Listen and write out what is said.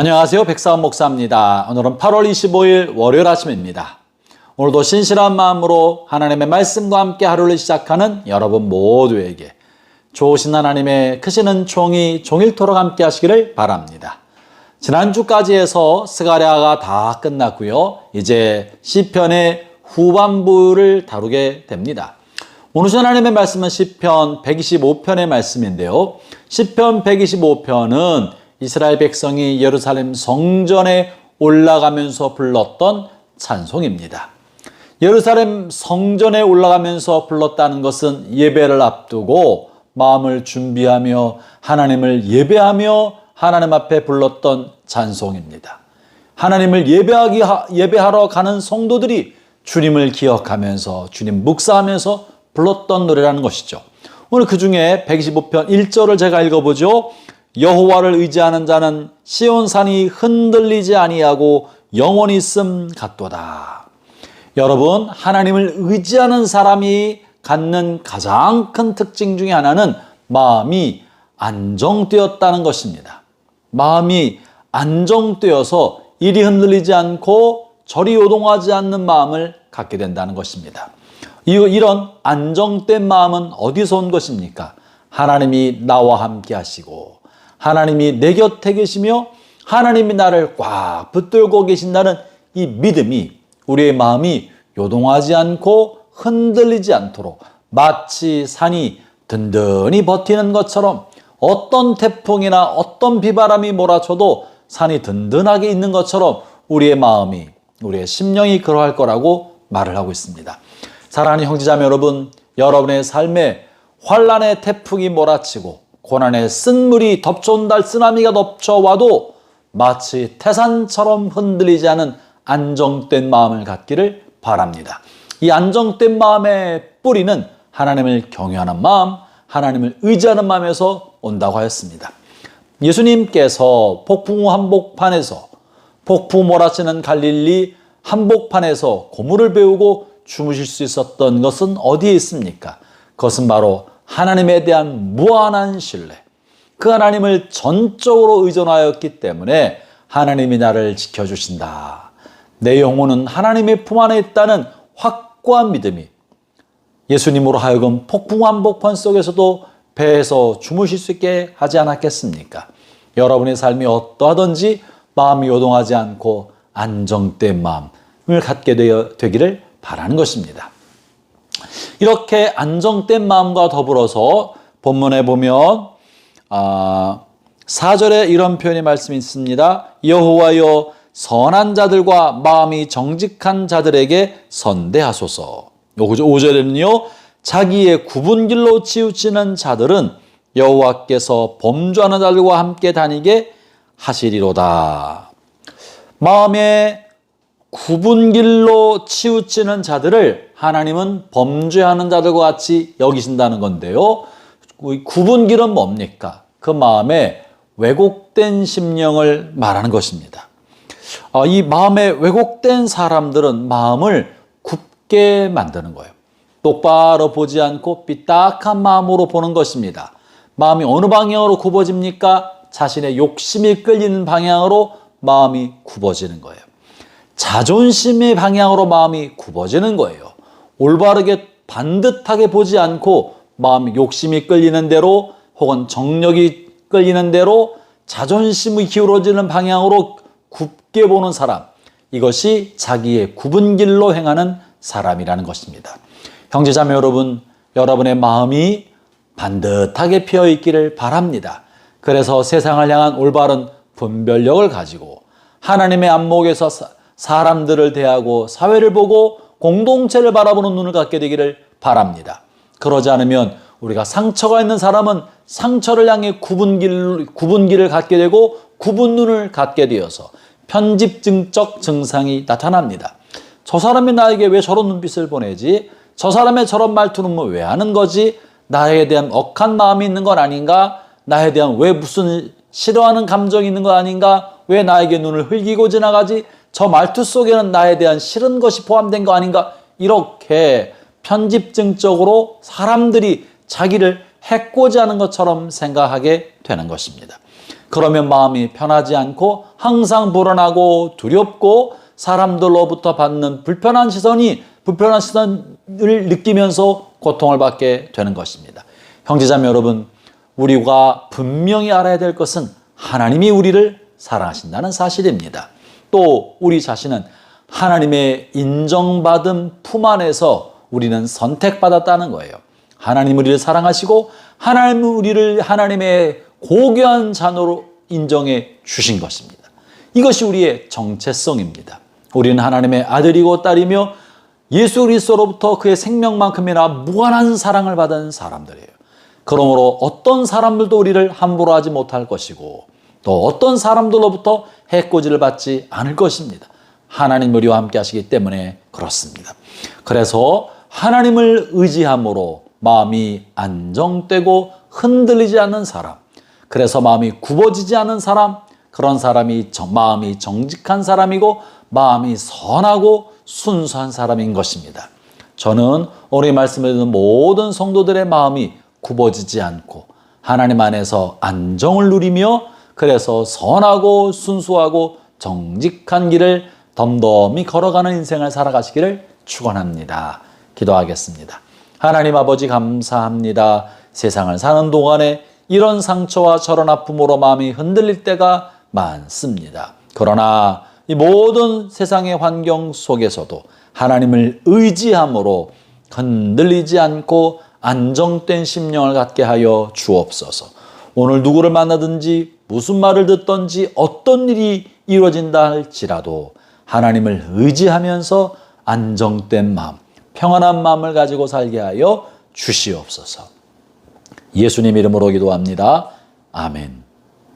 안녕하세요. 백사원 목사입니다. 오늘은 8월 25일 월요일 아침입니다. 오늘도 신실한 마음으로 하나님의 말씀과 함께 하루를 시작하는 여러분 모두에게 좋으신 하나님의 크시는 종이 종일토록 함께 하시기를 바랍니다. 지난주까지 해서 스가랴가 다 끝났고요. 이제 시편의 후반부를 다루게 됩니다. 오늘 하나님의 말씀은 시편 125편의 말씀인데요. 시편 125편은 이스라엘 백성이 예루살렘 성전에 올라가면서 불렀던 찬송입니다. 예루살렘 성전에 올라가면서 불렀다는 것은 예배를 앞두고 마음을 준비하며 하나님을 예배하며 하나님 앞에 불렀던 찬송입니다. 하나님을 예배하기 예배하러 가는 성도들이 주님을 기억하면서 주님 묵사하면서 불렀던 노래라는 것이죠. 오늘 그 중에 125편 1절을 제가 읽어보죠. 여호와를 의지하는 자는 시온산이 흔들리지 아니하고 영원히 있음 같도다. 여러분, 하나님을 의지하는 사람이 갖는 가장 큰 특징 중에 하나는 마음이 안정되었다는 것입니다. 마음이 안정되어서 이리 흔들리지 않고 저리 요동하지 않는 마음을 갖게 된다는 것입니다. 이런 안정된 마음은 어디서 온 것입니까? 하나님이 나와 함께 하시고 하나님이 내 곁에 계시며 하나님이 나를 꽉 붙들고 계신다는 이 믿음이 우리의 마음이 요동하지 않고 흔들리지 않도록 마치 산이 든든히 버티는 것처럼 어떤 태풍이나 어떤 비바람이 몰아쳐도 산이 든든하게 있는 것처럼 우리의 마음이 우리의 심령이 그러할 거라고 말을 하고 있습니다. 사랑하는 형제자매 여러분, 여러분의 삶에 환란의 태풍이 몰아치고 고난의 쓴물이 덮쳐온다 쓰나미가 덮쳐와도 마치 태산처럼 흔들리지 않은 안정된 마음을 갖기를 바랍니다. 이 안정된 마음의 뿌리는 하나님을 경외하는 마음, 하나님을 의지하는 마음에서 온다고 하였습니다. 예수님께서 폭풍 한복판에서 폭풍 몰아치는 갈릴리 한복판에서 고물을 배우고 주무실 수 있었던 것은 어디에 있습니까? 그것은 바로 하나님에 대한 무한한 신뢰. 그 하나님을 전적으로 의존하였기 때문에 하나님이 나를 지켜주신다. 내 영혼은 하나님의 품 안에 있다는 확고한 믿음이 예수님으로 하여금 폭풍 한 복판 속에서도 배에서 주무실 수 있게 하지 않았겠습니까? 여러분의 삶이 어떠하든지 마음이 요동하지 않고 안정된 마음을 갖게 되기를 바라는 것입니다. 이렇게 안정된 마음과 더불어서 본문에 보면 아, 4절에 이런 표현의 말씀이 있습니다. 여호와여 선한 자들과 마음이 정직한 자들에게 선대하소서. 5절에는요. 자기의 굽은 길로 치우치는 자들은 여호와께서 범죄하는 자들과 함께 다니게 하시리로다. 마음에 굽은 길로 치우치는 자들을 하나님은 범죄하는 자들과 같이 여기신다는 건데요. 굽은 길은 뭡니까? 그 마음에 왜곡된 심령을 말하는 것입니다. 아, 이 마음에 왜곡된 사람들은 마음을 굽게 만드는 거예요. 똑바로 보지 않고 삐딱한 마음으로 보는 것입니다. 마음이 어느 방향으로 굽어집니까? 자신의 욕심이 끌리는 방향으로 마음이 굽어지는 거예요. 자존심의 방향으로 마음이 굽어지는 거예요. 올바르게 반듯하게 보지 않고 마음이 욕심이 끌리는 대로 혹은 정력이 끌리는 대로 자존심이 기울어지는 방향으로 굽게 보는 사람. 이것이 자기의 굽은 길로 행하는 사람이라는 것입니다. 형제자매 여러분, 여러분의 마음이 반듯하게 피어 있기를 바랍니다. 그래서 세상을 향한 올바른 분별력을 가지고 하나님의 안목에서 사람들을 대하고 사회를 보고 공동체를 바라보는 눈을 갖게 되기를 바랍니다. 그러지 않으면 우리가 상처가 있는 사람은 상처를 향해 구분 길, 구분 길을 갖게 되고 구분 눈을 갖게 되어서 편집증적 증상이 나타납니다. 저 사람이 나에게 왜 저런 눈빛을 보내지? 저 사람의 저런 말투는 뭐 왜 하는 거지? 나에 대한 억한 마음이 있는 건 아닌가? 나에 대한 왜 무슨 싫어하는 감정이 있는 거 아닌가? 왜 나에게 눈을 흘기고 지나가지? 저 말투 속에는 나에 대한 싫은 것이 포함된 거 아닌가? 이렇게 편집증적으로 사람들이 자기를 해코지 하는 것처럼 생각하게 되는 것입니다. 그러면 마음이 편하지 않고 항상 불안하고 두렵고 사람들로부터 받는 불편한 시선이 불편한 시선을 느끼면서 고통을 받게 되는 것입니다. 형제자매 여러분, 우리가 분명히 알아야 될 것은 하나님이 우리를 사랑하신다는 사실입니다. 또 우리 자신은 하나님의 인정받은 품 안에서 우리는 선택받았다는 거예요. 하나님 우리를 사랑하시고 하나님 우리를 하나님의 고귀한 자녀로 인정해 주신 것입니다. 이것이 우리의 정체성입니다. 우리는 하나님의 아들이고 딸이며 예수 그리스도로부터 그의 생명만큼이나 무한한 사랑을 받은 사람들이에요. 그러므로 어떤 사람들도 우리를 함부로 하지 못할 것이고 또 어떤 사람들로부터 해코지를 받지 않을 것입니다. 하나님 우리와 함께 하시기 때문에 그렇습니다. 그래서 하나님을 의지함으로 마음이 안정되고 흔들리지 않는 사람, 그래서 마음이 굽어지지 않은 사람, 그런 사람이 정- 마음이 정직한 사람이고 마음이 선하고 순수한 사람인 것입니다. 저는 오늘 이 말씀을 듣는 모든 성도들의 마음이 굽어지지 않고 하나님 안에서 안정을 누리며 그래서 선하고 순수하고 정직한 길을 덤덤히 걸어가는 인생을 살아가시기를 축원합니다. 기도하겠습니다. 하나님 아버지 감사합니다. 세상을 사는 동안에 이런 상처와 저런 아픔으로 마음이 흔들릴 때가 많습니다. 그러나 이 모든 세상의 환경 속에서도 하나님을 의지함으로 흔들리지 않고 안정된 심령을 갖게 하여 주옵소서. 오늘 누구를 만나든지 무슨 말을 듣든지 어떤 일이 이루어진다 할지라도 하나님을 의지하면서 안정된 마음, 평안한 마음을 가지고 살게 하여 주시옵소서. 예수님 이름으로 기도합니다. 아멘.